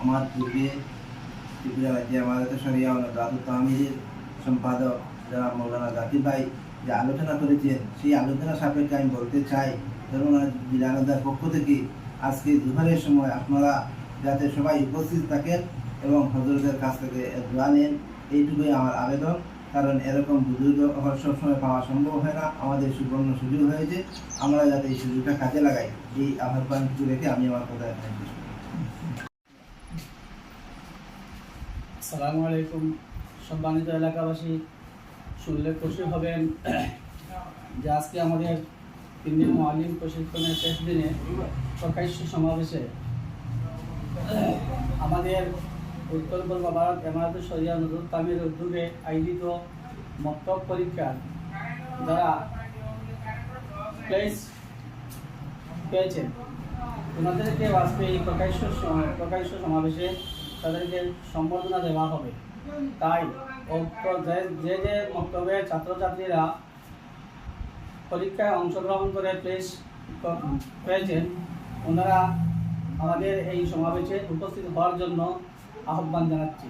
আমার পূর্বে ত্রিপুরা রাজ্যে আমাদের সরিয়া দাদু তামিরের সম্পাদক যারা মৌলানা জাকির ভাই যে আলোচনা করেছেন, সেই আলোচনা সাপেক্ষে আমি বলতে চাই, ধরুন বিধানদার পক্ষ থেকে আজকে দুপুরের সময় আপনারা যাতে সবাই উপস্থিত থাকেন এবং হজরতের কাছ থেকে দোয়া নেন, এইটুকুই আমার আবেদন। কারণ এরকম বুজুর্গ সবসময় পাওয়া সম্ভব হয় না। আমাদের সুবর্ণ সুযোগ হয়েছে, আমরা যাতে এই সুযোগটা কাজে লাগাই। এই আহ্বানটুকু রেখে আমি আমার কথা। আসসালামু আলাইকুম। সম্মানিত এলাকাবাসী, শুনলে খুশি হবেন। যে আজকে আমাদের তিন দিন মহালিম প্রশিক্ষণের শেষ দিনে প্রকাশ্য সমাবেশে আমাদের উত্তর পূর্ব ভারত এমারত সরিয়া নজর তামির উদ্যোগে আয়োজিত মক্তব পরীক্ষার যারা প্লেস পেয়েছেন। ওনাদেরকে আজকে এই প্রকাশ্য প্রকাশ্য সমাবেশে তাদেরকে সম্বর্ধনা দেওয়া হবে। তাই যে- যে মক্তব্যে ছাত্রছাত্রীরা পরীক্ষায় অংশগ্রহণ করে পেশ পেয়েছেন, ওনারা আমাদের এই সমাবেশে উপস্থিত হওয়ার জন্য আহ্বান জানাচ্ছি।